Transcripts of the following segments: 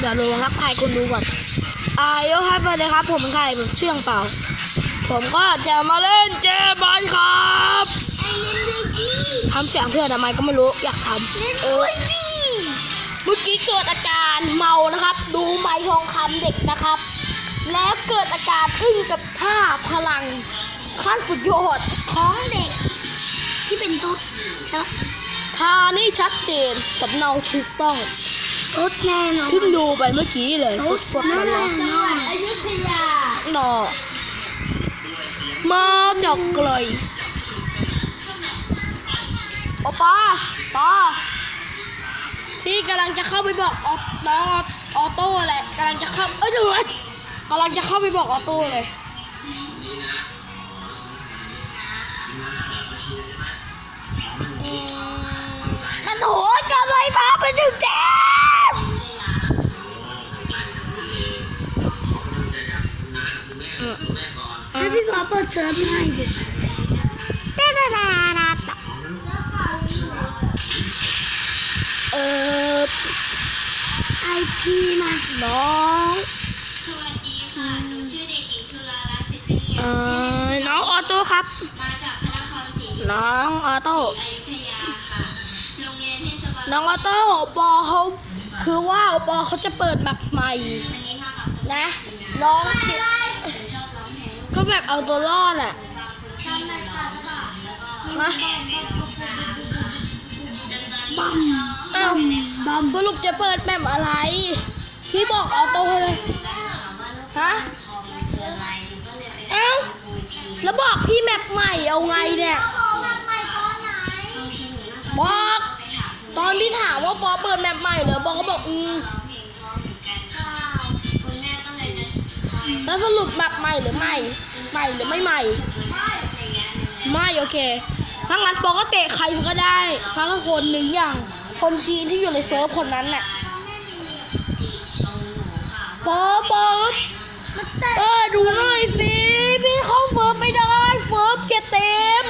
เดี๋ยวดูทักทายคนดูก่อนอายกครับสวัสดีครับ ผมเป็นใครผมเชื่องเปล่า ผมก็จะมาเล่นเจบายครับทำเสียงเพื่อนทำไมก็ไม่รู้อยากทำเออเมื่อกี้เกิดอาการเมานะครับ ดูไม้ทองคำเด็กนะครับ แล้วเกิดอาการอึ้งกับท่าพลังขั้นสุดยอดของเด็ก ที่เป็นตุ๊ดใช่ไหมท่านี่ชัดเจนสำเนาถูกต้อง ตุ๊ดแน่นอนเพิ่งดูไปเมื่อกี้เลยสดๆแน่ร้อนนอนอยุธยาๆหนอมาจากไกลโอปาปาพี่กำลังจะเข้าไปบอกออน้องออโต้แหละกำลังจะเข้าเอ้ยเดี๋ยวนะกำลังจะเข้าไปบอกออโต้เลยมันโหจะเลยพาไปถึงแด พี่ขอเปิดเซิร์ฟให้ดิเต้นตาตาตาเออไอพีมาน้องสวัสดีค่ะหนูชื่อเด็กหญิงชุลาลักษณ์ศิษย์เนียเอมชื่อเล่นอน้องออโต้ครับ มาจากพระนครศรีน้องออโต้อยุธยาค่ะโรงเรียนเทศบาลน้องออโต้ปอเขาคือว่าปอเขาจะเปิดแบบใหม่อันนี้เท่ากับนะ น้อง ก็แบบเอาตัวรอดอะทำรายการแล้วก็แล้วก็ฮะบัมเอ้าบัมสรุปจะเปิดแบบอะไรพี่บอกออโต้เลยฮะคืออะไรหนูก็เลยไปเอ้าแล้วบอกพี่แมปใหม่เอาไงเนี่ยบอกตอนพี่ถามว่าปอเปิดแมปใหม่เหรอบอกก็บอกอืม แล้วสรุปแมปใหม่หรือไม่ใหม่หรือไม่ใหม่ไม่โอเคถ้างั้นปอก็เตะใครก็ได้สักคนหนึ่งอย่าง คนจีนที่อยู่ในเซิร์ฟคนนั้นน่ะปอปอเออดูหน่อยสิพี่เข้าเฟิร์ฟไม่ได้เฟิร์ฟจะเต็ม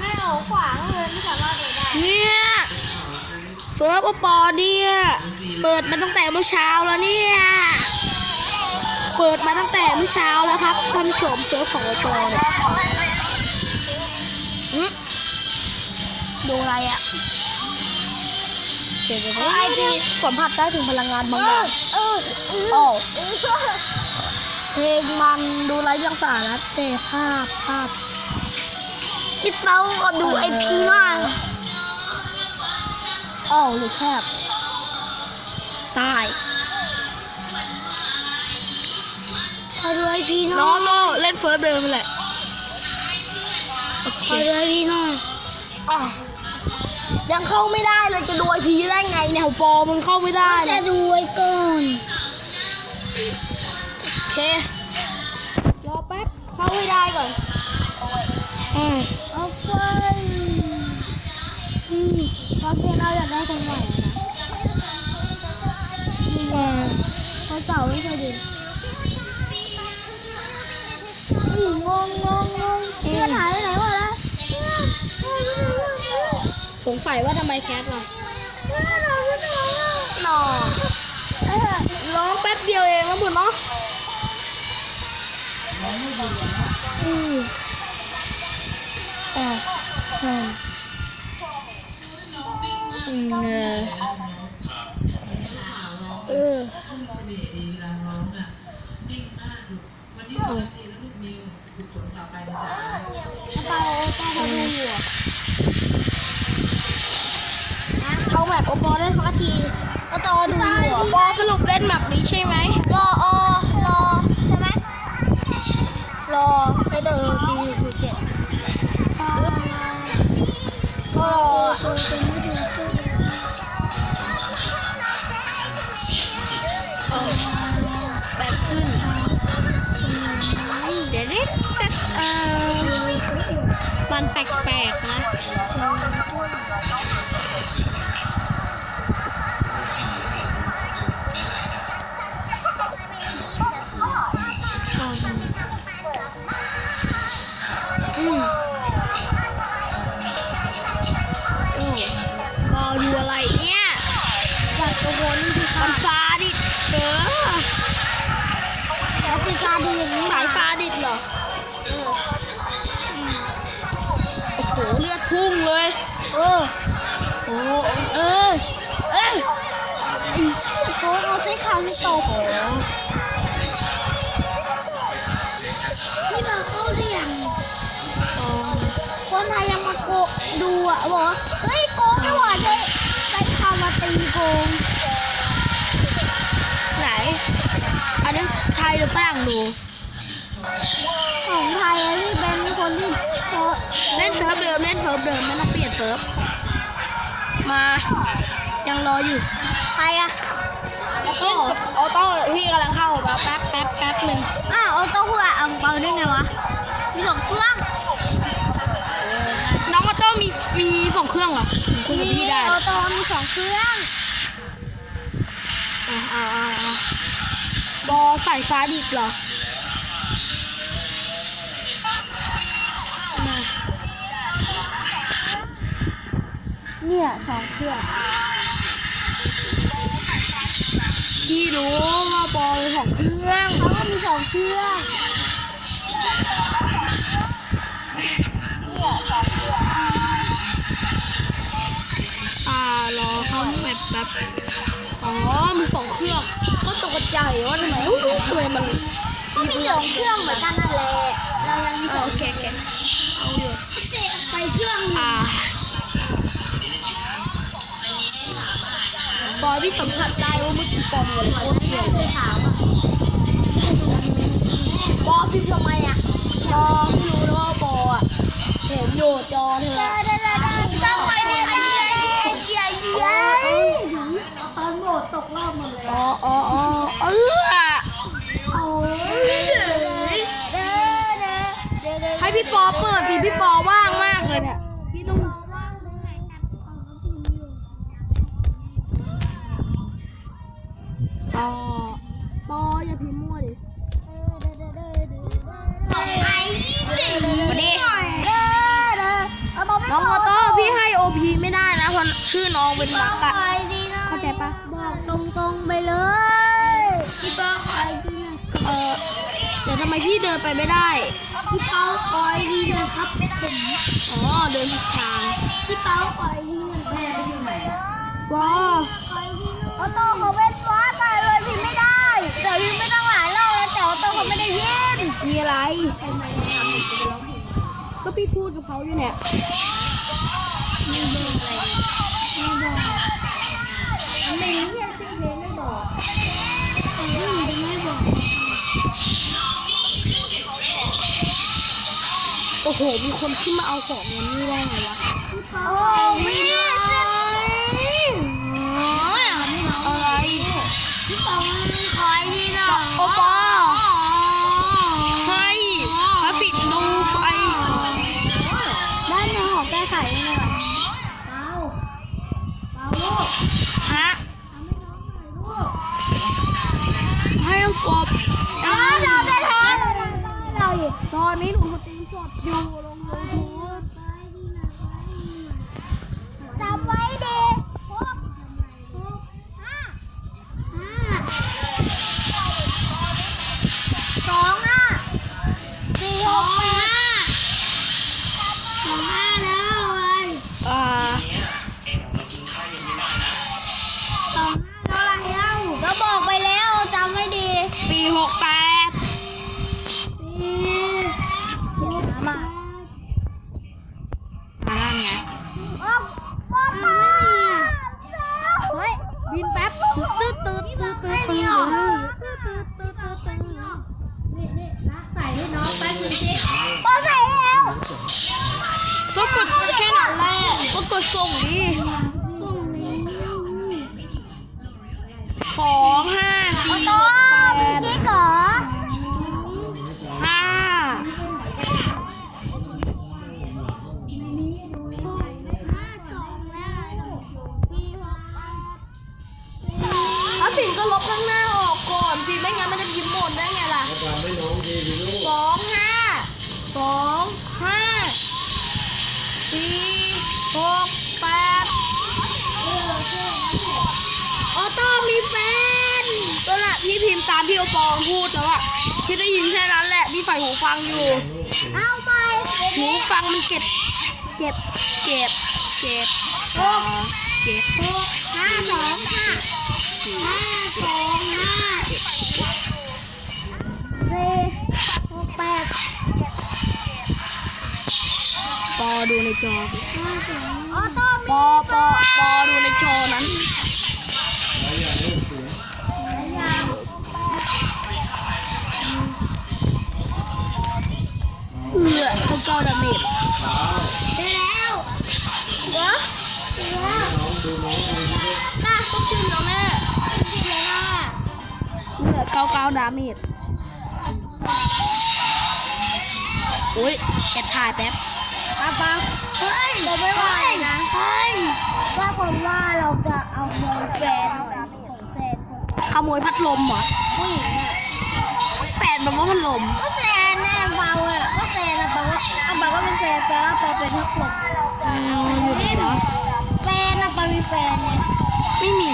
ไม่เอาขวางเลยไม่สามารถเดินได้เนี่ยเซิร์ฟอปอเนี่ยเปิดมาตั้งแต่เมื่อเช้าแล้วเนี่ย เปิดมาตั้งแต่เมื่อเช้าแล้วครับท่านผู้ชมเซิร์ฟของอปอเนี่ยหึดูอะไรอะเดี๋ยวๆไอพีสัมผัสได้ถึงพลังงานบางอย่างเออโอ้เพลงมันดูไร้เดียงสาระแต่ภาพภาพจิตเปาก็ดูไอพีมากอ้าวหรือแคบตาย อดูไอพีหน่น้อองยก็เล่นเฟิร์สเดิมแหละโอขเคอดูไอพีหน่อยอะยังเข้าไม่ได้เลยจะดูไอพีได้ไงเนี่ยปอมันเข้าไม่ได้จะเลยดูไว้ก่อน สงสัยว่าทำไมแคทล่ะเพื่อนหายไปไหนอะหนอเอ้ยร้องแป๊บเดียวเองแล้วบุญเนาะอืมอ่าอืมอืมเออเออเตาเตาเขาดูอยู่อะเขา แบบโอปอได้สักทีก็เตาดูอยู่โออะปอสรุปเล่นแบบนี้ใช่ไหมรออรอใช่ไหมรอให้เดินดีอยู่เจ็ดก็รอตัวเป็นไม่ถึงครึ่งเออแบบขึ้นเดี๋ยวนี้แต่เออมันแปลกๆนะ ดูอย่างนี้ขายปลาดิบเหรอเออโอ้โหเลือดพุ่งเลย เออโอ้เออเออไอ้เชี่ยโกงเอาใช้คางตบนี่มาเข้าเรียงคนไทยยังมาโกดูอะบอกเฮ้ยโกงไม่ไหวเลยใช้คางมาตีโกง ยหรือฝรั่งดูของไทยอะที่เป็นคนที่โซเล่นเซิร์ฟเดิมเล่นเซิร์ฟเดิมไม่ต้องเปลี่ยนเซิร์ฟมายังรออยู่ใครอะออโต้ออโต้พี่กำลังเข้าแบบแป๊บแป๊บแป๊บหนึ่งอ้าวเอาโต้หัวอังเปาได้ไงวะมีสองเครื่องน้องออโต้มีมีสองเครื่องเหรอคุยกับพี่ได้เอาโต้มีสองเครื่องอ่าอ่าอ่าอ่า บอใส่ซาดิสเหรอเนี่ยสองเครื่องพี่รู้ว่าบอเป็นของเครื่องเขาก็มีสองเครื่องอ่ารอเข้าแป๊บแป๊บ อ๋อ มีสองเครื่อง ก็ตกใจว่าทำไมอู้หูทำไมมันก็มีสองเครื่องเหมือนกันนั่นแหละเรายังมีเอสอองโอเคเครื่องโอเคเอาอยู่ไปเครื่องหนึ่งอ่าบอยพี่สัมผัสได้ว่าเมื่อกี้ปอมเลยโคตรเสียงเลยถามอะบอพี่ทำไมอะบอพี่รู้แล้วว่าบออะเห็นอยู่จอเธอได้ได้ได้ได้จ้างไปดิไอ้เหี้ยไอ้เหี้ยไอ้เหี้ยไอ้เหี้ย ตอนโหมดตกรอบหมดเลยอ๋ออ๋ออ๋อเออโอ้ยเด้อเด้อเด้อเด้อเด้อให้พี่ปอเปิดสิพี่ปอว่างมากเลยเนี่ยพี่ต้องปอปออย่าพิมพ์มั่วดิมาดิน้องออโต้พี่ให้โอพีไม่ได้นะเพราะชื่อน้องเป็นมักอะ พี่เดินไปไม่ได้พี่เปาคอยดีนะครับผมอ๋อเดินผิดทางพี่เปาคอยดีนะแม่อยู่ไหนว้าคอยดีนะออโต้เขาเว้นฟ้าตายเลยพี่ไม่ได้แต่พี่ไม่ต้องหลายรอบแล้วแต่ออโต้เขาไม่ได้ยินมีอะไรก็พี่พูดกับเขาอยู่เนี่ยไม่บอกไม่รู้เนี่ยชื่อเพลงไม่บอกอืมไม่บอก โอ้โห มีคนที่มาเอาของเงินนี่ได้ไงวะ โอ้ยอะไรขอทีหน่อยโอปให้กาฟิกดูไฟด้านในหอแก้ไขเลยค่ะฮะให้ปอบเราจะทำเราอยู่ตอนนี้หนู สดอยู่ ไงอ๊อบป๊อปป๊อปเฮ้ยบินแป๊บตืดตืดตืดตืดตืดตืดตืดตืดตืดตืดตืดใส่ให้น้องแป๊บนึงสิป๊อปใส่แล้วก็กดแค่นั้นแหละก็กดส่งดิสองห้าสี่โตหกแตามที่โอปองพูดแล้วอะพี่ได้ยินแค่นั้นแหละพี่ใส่หูฟังอยู่เอาไปหูฟังมันเก็บเจ็บเจ็บเจ็บเจ็บหกห้าสองห้าห้าสองห้าสี่หกแปดปอดูในจอสิห้าสองออโต้ปอปอปอดูในจอนั้น ต้องกินแล้วแม่กินแล้วนะเอือเก้าเก้าดาเมจอุ้ยแอบถ่ายแป๊บป้าป้าเฮ้ยเราไม่ไหวนะเฮ้ยว่าผมว่าเราจะเอาเงินแฟนของแฟนขโมยพัดลมเหรอผู้หญิงอะแฟนมันว่าพัดลมก็แฟนแน่เบาอะก็แฟนอะแปลว่าเอาแปลว่าเป็นแฟนแปลว่าปอเป็นทักษะอืมอยู่ไหนวะแฟนอะปอมี แฟนไงไม่มี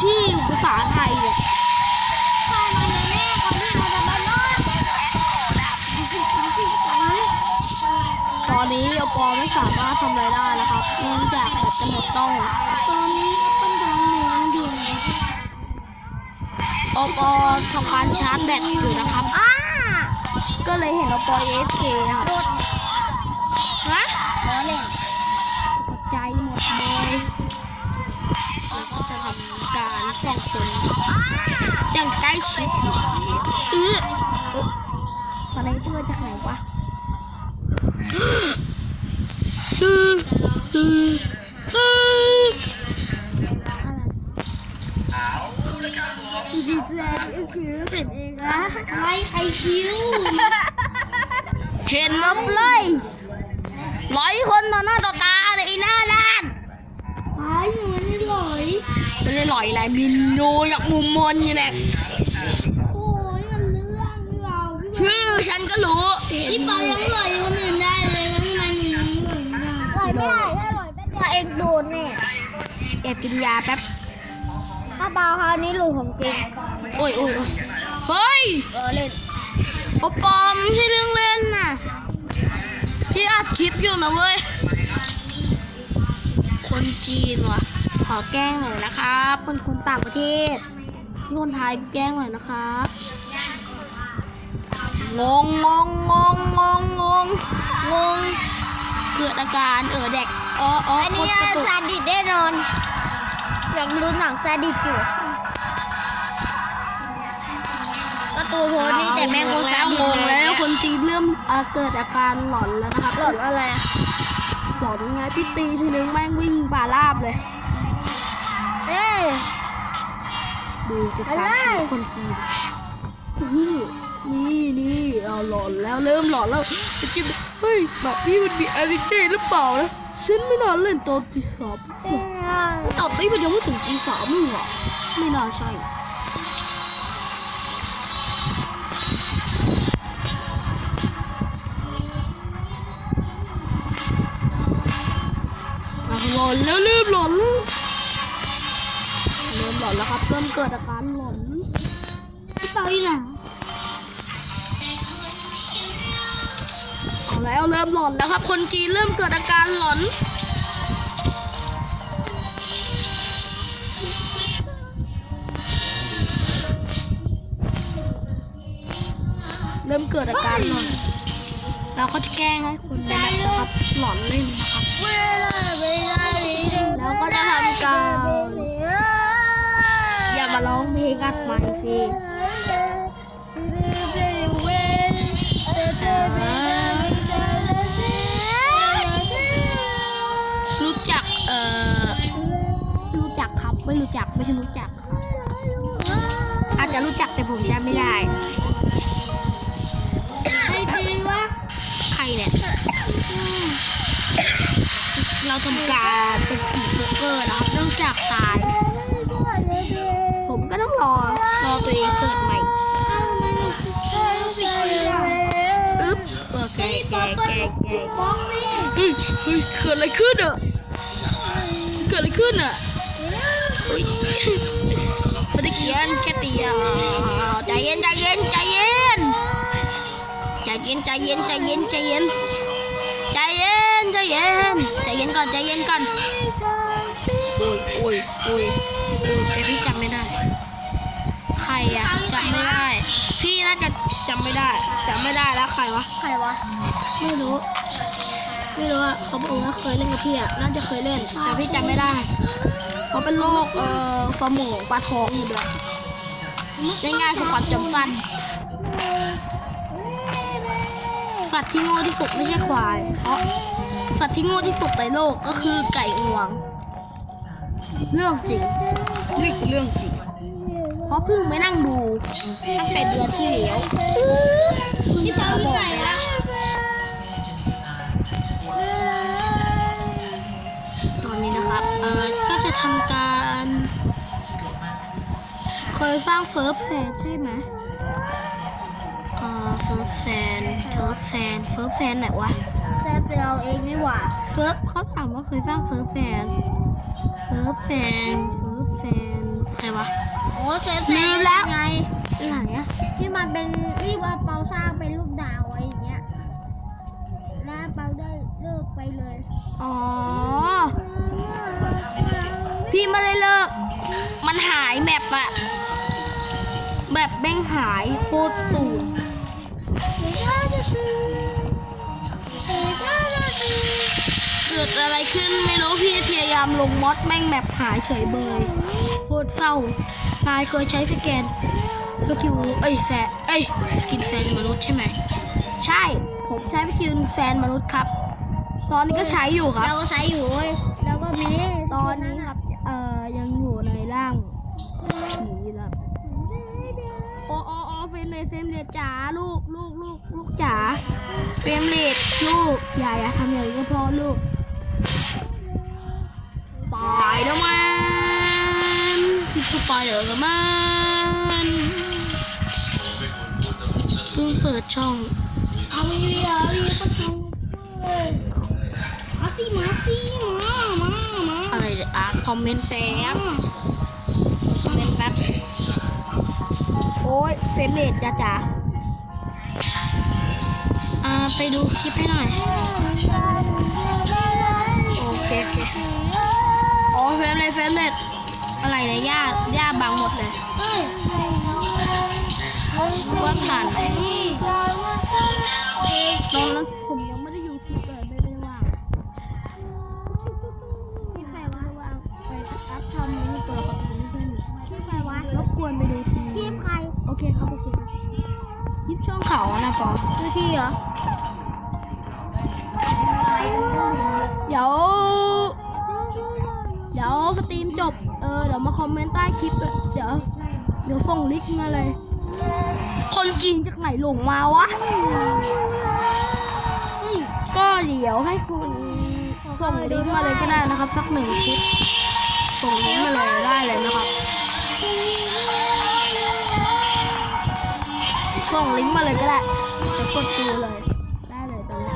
ชื่อภาษาไทยอะใครมันแน่ก่อนที่เราจะมานอนดูสิดูสิตอนนี้อปอไม่สามารถทำอะไรได้นะครับเนื่องจากแบตจะหมดต้องตอนนี้ก็เป็นทางเหลืองอยู่อปอทำการชาร์จแบตอยู่นะครับ ก็เลยเห็นอปอเอฟเคนะครับ ชิดเออสไนเปอร์จากไหนวะตื้อตื้อตื้อจริงๆแล้วคือเสร็จเองนะไม่ใครคิวเห็นมาเลยร้อยคนต่อหน้าต่อตาเลยไอ้หน้าด้านไอ้หนูนี่หลอยไม่ได้หลอยอะไรมินโนอยากมุมมนอยู่เนี่ย โอ้ยมันเรื่องเรา ชื่อ ฉันก็รู้พี่ปอยังหลอยคนอื่นได้เลยแล้วทำไมหนูยังหลอยไม่ได้หลอยไม่ได้ถ้าหลอยไม่ได้เองโดนแน่แอบกินยาแป๊บถ้าเบาคราวนี้หลุดของจริงโอ้ยโอ้ยโอ้ยเฮ้ยเออเล่นโอปอมไม่ใช่เรื่องเล่นน่ะพี่อัดคลิปอยู่นะเว้ย คนจีนว่ะ ขอแกล้งหน่อยนะครับเป็นคนต่างประเทศพี่คนไทยแกล้งหน่อยนะครับ งงงงงงงงงงงงเกิดอาการเออเด็กอ๋ออ๋ออันกนี้ดกระตุกซาดิสแน่นอนยังรู้หนังซาดิสอยู่ก็ตูโพสนี่แต่แม่งโคตรซาแล้วดิสงงเลยแล้วคนจีนเริ่มอ่าเกิดอาการหลอนแล้วนะครับหลอนอะไรอะหลอนไงพี่ตีทีนึงแม่งวิ่งป่าลาบเลยเอ้ยดูจะอะไรตามชีวิตคนจีนนี่ นี่นี่เอาหลอนแล้วเริ่มหลอนแล้วไอ้จิ๊บเฮ้ยแบบนี้มันมีอะไรเต้หรือเปล่านะฉันไม่น่าเล่นตอนตีสามตอนตีมันยังไม่ถึงตีสามเลยเหรอไม่น่าใช่หลอนแล้วเริ่มหลอนแล้วเริ่มหลอนแล้วครับเริ่มเกิดอาการหลอนพี่เปาอีก เอาแล้วเริ่มหลอนแล้วครับ คนจีนเริ่มเกิดอาการหลอนเริ่มเกิดอาการหลอนเราก็จะแกล้งให้คนในนั้นนะครับหลอนเล่นนะครับเวลาเวลาแล้วก็จะทำการอย่ามาร้องเพลงอัดใหม่สิ รู้จักไม่ใช่รู้จักอาจจะรู้จักแต่ผมจำไม่ได้ใครดีวะใครเนี่ยเราทำการเป็นผีโป๊กเกอร์นะครับเนื่องจากตาย ผมก็ต้องรอรอตัวเองเกิดใหม่อึ๊บโอเคแกแกแกเฮ้ยเฮ้ยเกิดอะไรขึ้นอะเกิดอะไรขึ้นอะ ไม่ได้เกียนแค่ตีอะใจเย็นใจเย็นใจเย็นใจเย็นใจเย็นใจเย็นใจเย็นใจเย็นใจเย็นใจเย็นก่อนใจเย็นก่อนโอ้ยโอ้ยโอ้ยโอ้ยแต่พี่จำไม่ได้ ใครอะจำไม่ได้ พี่น่าจะจำไม่ได้จำไม่ได้แล้วใครวะใครวะไม่รู้ไม่รู้อะเขาบอกว่าเคยเล่นกับพี่อะน่าจะเคยเล่นแต่พี่จำไม่ได้ เขาเป็นโรคเอ่อสมองปลาท้องอยู่ด้วยง่ายๆคือความจำสั้น สัตว์ที่โง่ที่สุดไม่ใช่ควาย เพราะสัตว์ที่โง่ที่สุดในโลกก็คือไก่งวง เรื่องจริงนี่คือเรื่องจริง เพราะเพิ่งไม่นั่งดูตั้งแต่เดือนที่แล้วที่เจอที่ไหนะตอนนี้นะครับ เออ ทำการเคยสร้างเซิร์ฟแฟนใช่ไหมเออเซิร์ฟแฟนเซิร์ฟแฟนเซิร์ฟแฟนไหนวะแค่เราเองนี่หว่าเซิร์ฟเขาถามว่าเคยสร้างเซิร์ฟแฟนเซิร์ฟแฟนเซิร์ฟแฟนใครวะโอ้เซฟลืมแล้วายแมปอะแบบแม่งหายโคตรตูดเกิดอะไรขึ้นไม่รู้พี่พยายามลงมอดแม่งแมปหายเฉยเบยโคตรเศร้านายเคยใช้สแกนสกิลเอ้ยแซเอ้ยสกินแซนมนุษย์ใช่ไหมใช่ ผมใช้สกิลแซนมนุษย์ครับ ตอนนี้ก็ใช้อยู่ครับ เราก็ใช้อยู่เว้ยแล้วก็มี ตอนนี้ครับ เอ่อ ยังอยู่ในร่างผีครับโอ้โอ้โอ้ เฟรมเรทเรมเรทจ๋าลูกลูกลูกลูกจ๋าเฟรมเรทลูกอย่าอย่าทำอย่างนี้ก็พอลูกปล่อยแล้วมันคิดสปอยเดอร์มันเพิ่งเปิดช่องเอาวีเอาวีก็ทำเว้ยมาสิมาสิมามามาอะไรอ่านคอมเมนต์แป๊บคอมเมนต์แป๊บ โอ้ยเฟรมเรทจ้าจ๋าอ่าไปดูคลิปให้หน่อย โอเคโอเคอ๋อเฟรมเรทเฟรมเรทอะไรเนี่ยย่าย่าบังหมดเลยเฮ้ยว่าผ่านไหมน้องนั้นผม เคครับโอเคครับคลิปช่องเขาอะนะปอดูที่เหรอ เดี๋ยว เดี๋ยวสตรีมจบ เออเดี๋ยวมาคอมเมนต์ใต้คลิปเลยเดี๋ยว เดี๋ยวส่งลิงก์มาเลย คนจีนจากไหนหลงมาวะเฮ้ยก็เดี๋ยวให้คุณส่งลิงก์มาเลยก็ได้นะครับ สักหนึ่งคลิป ส่งลิงก์มาเลยได้เลยนะครับ ส่งลิงก์มาเลยก็ได้จะกดดูเลย ได้เลยตรงนี้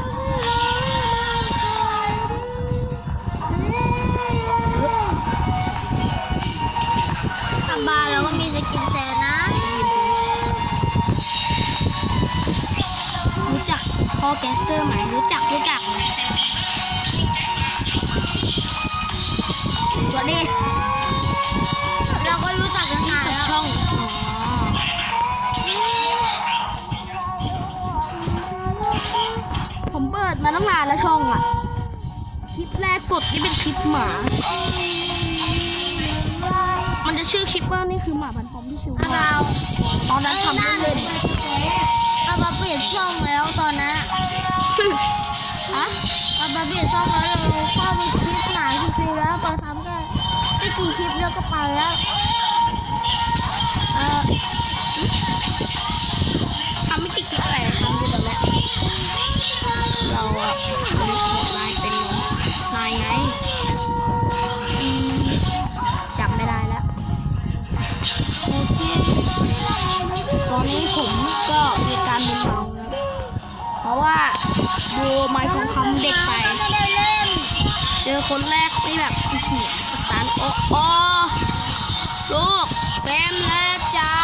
กลับบ้านเราก็มีสกินแซนนะรู้จักพ่อแกสเตอร์ไหมรู้จักรู้จักส มาพันพร้อมที่ชื่อว่าตอนนั้นทำเล่นอามาเปลี่ยนช่องแล้วตอนนั้นๆฮะอามาเปลี่ยนช่องแล้วเราเข้าไปคลิปไหนคลิปนี้แล้วเราทำแค่ไม่กี่คลิปแล้วก็ไปแล้ว คนแรกที่แบบเหียสตาร์โอ้โอ้ลูกเป็นแล้วจ้า